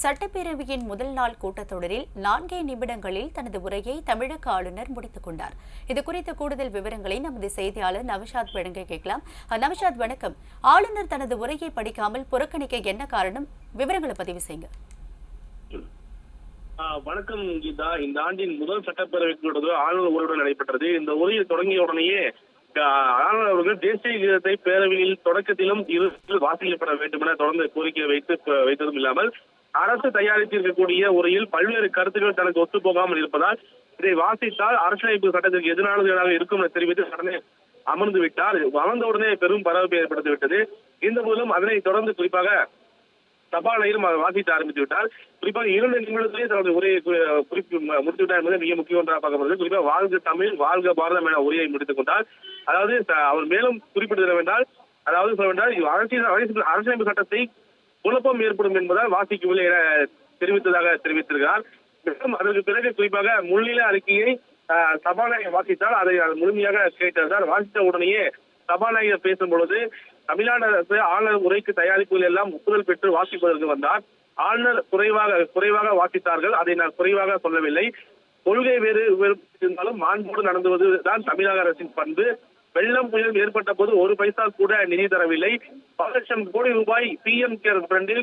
சட்டப்பேரவையின் முதல் நாள் கூட்டத்தொடரில் நான்கே நிமிடங்களில் தனது உரையை தமிழக ஆளுநர் முடித்துக் கொண்டார். இது குறித்த கூடுதல் விவரங்களை நமது செய்தியாளர் நவஷாத் வழங்க கேட்கலாம். நவஷாத் வணக்கம். ஆளுநர் தனது உரையை படிக்காமல் புறக்கணிக்க என்ன காரணம்? விவரங்களை பதிவு செய்யுங்க. வணக்கம் கீதா. இந்த ஆண்டின் முதல் சட்டப்பேரவை கூட்டத்தொடர் ஆளுநர் உரையுடன் நடைபெற்றது. இந்த உரையை தொடங்கிய உடனேயே ஆளுநர் அவர்கள் தேசிய கீதத்தை பேரவையில் தொடக்கத்திலும் இரு வாசிக்கப்பட வேண்டும் என தொடர்ந்து கோரிக்கை வைத்து வைத்ததும் இல்லாமல் அரசு தயாரித்திருக்கக்கூடிய உரையில் பல்வேறு கருத்துக்கள் தனக்கு ஒத்து போகாமல் இருப்பதால் இதை வாசித்தால் அரசியலமைப்பு சட்டத்திற்கு எதிரானதாக இருக்கும் என தெரிவித்து உடனே அமர்ந்து விட்டார். அமர்ந்த உடனே பெரும் பரபரப்பு ஏற்படுத்தி விட்டது. இந்த போதிலும் அதனை தொடர்ந்து குறிப்பாக சபாநாயகரும் அதை வாசித்து ஆரம்பித்து விட்டார். குறிப்பாக இரண்டு நிமிடத்திலேயே தனது உரையை குறிப்பு முடித்துவிட்டார் முடித்து விட்டார் என்பது மிக முக்கிய ஒன்றாக பார்க்கப்படுகிறது குறிப்பாக வாழ்க தமிழ் வாழ்க பாரதம் என உரையை முடித்துக் கொண்டார். அதாவது அவர் மேலும் குறிப்பிட்டு என்றால் அதாவது சொல்ல வேண்டால் அரசியல் அரசியலமைப்பு சட்டத்தை குழப்பம் ஏற்படும் என்பதால் வாசிக்கவில்லை என தெரிவித்ததாக தெரிவித்திருக்கிறார். மேலும் அதற்கு பிறகு குறிப்பாக முன்னிலை அறிக்கையை சபாநாயகர் வாசித்தால் அதை முழுமையாக கேட்டிருந்தார் வாசித்த உடனேயே சபாநாயகர் பேசும் பொழுது தமிழ்நாடு அரசு ஆளுநர் உரைக்கு தயாரிப்புகள் எல்லாம் ஒப்புதல் பெற்று வாசிப்பதற்கு வந்தார். ஆளுநர் குறைவாக குறைவாக வாசித்தார்கள். அதை நான் குறைவாக சொல்லவில்லை. கொள்கை வேறு இருந்தாலும் மாண்போடு நடந்துவது தான் தமிழக அரசின் பண்பு. வெள்ளம் புயல் ஏற்பட்ட போது ஒரு பைசா கூட நிதி தரவில்லை. பல லட்சம் கோடி ரூபாய் பி எம் கேர் ஃபண்டில்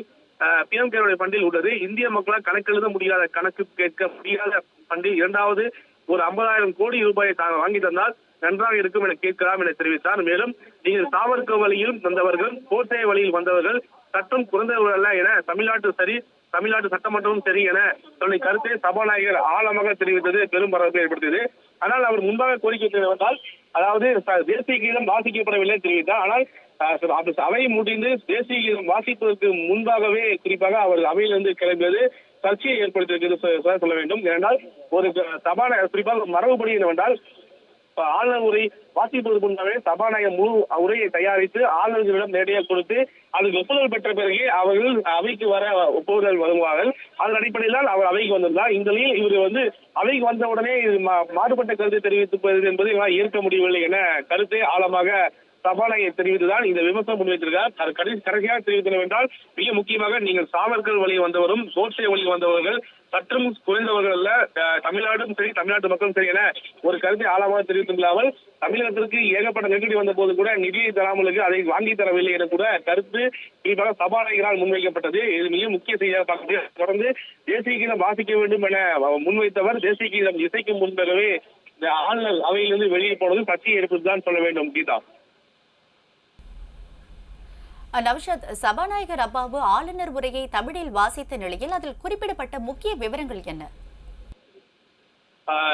பி எம் கேருடைய ஃபண்டில் உள்ளது. இந்திய மக்களால் கணக்கு எழுத முடியாத கணக்கு கேட்க முடியாத ஃபண்டில் இரண்டாவது ஒரு ஐம்பதாயிரம் கோடி ரூபாயை தாங்க வாங்கி தந்தால் நன்றாக இருக்கும் என கேட்கலாம் என தெரிவித்தார். மேலும் நீங்கள் சாவர்க்க வழியில் வந்தவர்கள் கோட்டை வழியில் வந்தவர்கள் சட்டம் குறைந்தவர்கள் அல்ல என தமிழ்நாட்டு சரி தமிழ்நாட்டு சட்டமன்றமும் சரி என தன்னுடைய கருத்தை சபாநாயகர் ஆழமாக தெரிவித்தது பெரும் பரபரப்பை ஏற்படுத்தியது. ஆனால் அவர் முன்பாக கோரிக்கை என்னவென்றால் அதாவது தேசிய கீதம் வாசிக்கப்படவில்லை தெரிவித்தார். ஆனால் அஹ், அவை முடிந்து தேசிய கீதம் வாசிப்பதற்கு முன்பாகவே குறிப்பாக அவர் அவையிலிருந்து கிளம்பியது சர்ச்சையை ஏற்படுத்தியிருக்கிறது சொல்ல வேண்டும். ஏனென்றால் ஒரு சபான குறிப்பாக மரபுபடி என்னவென்றால் ஆளுநர் உரை வாசிப்பதற்கு முன்னாவே சபாநாயகர் முழு உரையை தயாரித்து ஆளுநர்களிடம் நேரடியாக கொடுத்து அதுக்கு ஒப்புதல் பெற்ற பிறகு அவர்கள் அவைக்கு வர ஒப்புதல் வழங்குவார்கள். அதன் அடிப்படையில் தான் அவர் அவைக்கு வந்திருந்தார். இந்த நிலையில் இவர் வந்து அவைக்கு வந்த உடனே மா- மாறுபட்ட கருத்தை தெரிவித்துப்பது என்பதை ஏற்க முடியவில்லை என கருத்தை ஆழமாக சபாநாயகர் தெரிவித்துதான் இந்த விமர்சனம் முன்வைத்திருக்கார் கடைசி கடைசியாக தெரிவித்தன என்றால் மிக முக்கியமாக நீங்கள் சாவர்கள் வழி வந்தவரும் கோட்சே வழி வந்தவர்கள் சற்றும் குறைந்தவர்கள் அல்ல தமிழ்நாடும் சரி தமிழ்நாட்டு மக்களும் சரி என ஒரு கருத்தை ஆழமாக தெரிவித்துள்ளாமல் தமிழகத்திற்கு ஏகப்பட்ட நெருக்கடி வந்த போது கூட நிதியை தராமலுக்கு அதை வாங்கி தரவில்லை என கூட கருத்து குறிப்பாக சபாநாயகரால் முன்வைக்கப்பட்டது. இது மிக முக்கிய செய்தியாக பார்க்கிறது தொடர்ந்து தேசிய கீதம் வாசிக்க வேண்டும் என முன்வைத்தவர். தேசிய கீதம் இசைக்கும் முன்பாகவே இந்த ஆளுநர் அவையிலிருந்து வெளியே போனது சர்ச்சையை எடுப்பதுதான் சொல்ல வேண்டும் கீதா. நவஷாத் சபாநாயகர் அப்பாவு ஆளுநர் உரையை தமிழில் வாசித்த நிலையில் அதில் குறிப்பிடப்பட்ட முக்கிய விவரங்கள் என்ன?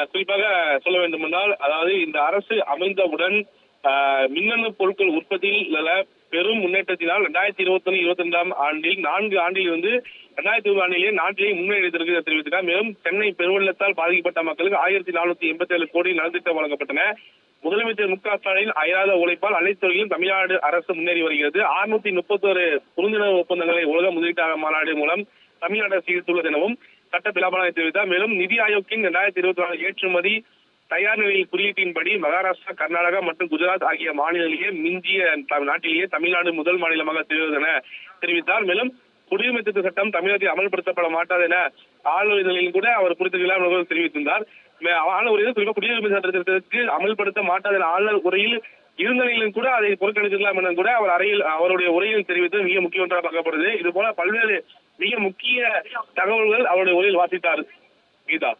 குறிப்பாக சொல்ல வேண்டுமென்றால் அதாவது இந்த அரசு அமைந்தவுடன் ஆஹ் மின்னணு பொருட்கள் உற்பத்தியில் பெரும் முன்னேற்றத்தினால் ரெண்டாயிரத்தி இருபத்தி ஒன்று இருபத்தி ரெண்டாம் ஆண்டில் நான்கு ஆண்டில் இருந்து ரெண்டாயிரத்தி இருபது ஆண்டிலேயே நாட்டிலேயே முன்னேறியதற்கு தெரிவித்தார் மேலும் சென்னை பெருவெள்ளத்தால் பாதிக்கப்பட்ட மக்களுக்கு ஆயிரத்தி நானூத்தி எண்பத்தி ஏழு கோடி நலத்திட்டம் வழங்கப்பட்டன. முதலமைச்சர் மு க ஸ்டாலின் அயராத உழைப்பால் அனைத்து துறையிலும் தமிழ்நாடு அரசு முன்னேறி வருகிறது. அறுநூத்தி முப்பத்தோரு புரிந்துணர்வு ஒப்பந்தங்களை உலக முதலீட்டாளர் மாநாடு மூலம் தமிழ்நாடு அரசு ஈர்த்துள்ளது எனவும் சட்ட பிலாபனாய் தெரிவித்தார். மேலும் நிதி ஆயோக்கின் இரண்டாயிரத்தி இருபத்தி நாலு ஏற்றுமதி தயார் நிலையில் குறியீட்டின்படி மகாராஷ்டிரா கர்நாடகா மற்றும் குஜராத் ஆகிய மாநிலங்களிலேயே மிஞ்சிய நாட்டிலேயே தமிழ்நாடு முதல் மாநிலமாக திகழ்வது என தெரிவித்தார். மேலும் குடியுரிமை திருத்த சட்டம் தமிழகத்தில் அமல்படுத்தப்பட மாட்டாது என ஆளுநர் நிலையில் கூட அவர் குறித்த விழா தெரிவித்திருந்தார். ஆளுநர் உரையில் குறிப்பாக குடியுரிமை சட்ட திருத்தத்திற்கு அமல்படுத்த மாட்டாது என ஆளுநர் உரையில் இருந்த நிலையிலும் கூட அதை புறக்கணிக்கலாம் என கூட அவர் அறையில் அவருடைய உரையில் தெரிவித்து மிக முக்கிய ஒன்றாக பார்க்கப்படுது. இது போல பல்வேறு மிக முக்கிய தகவல்கள் அவருடைய உரையில் வாசித்தார் கீதா.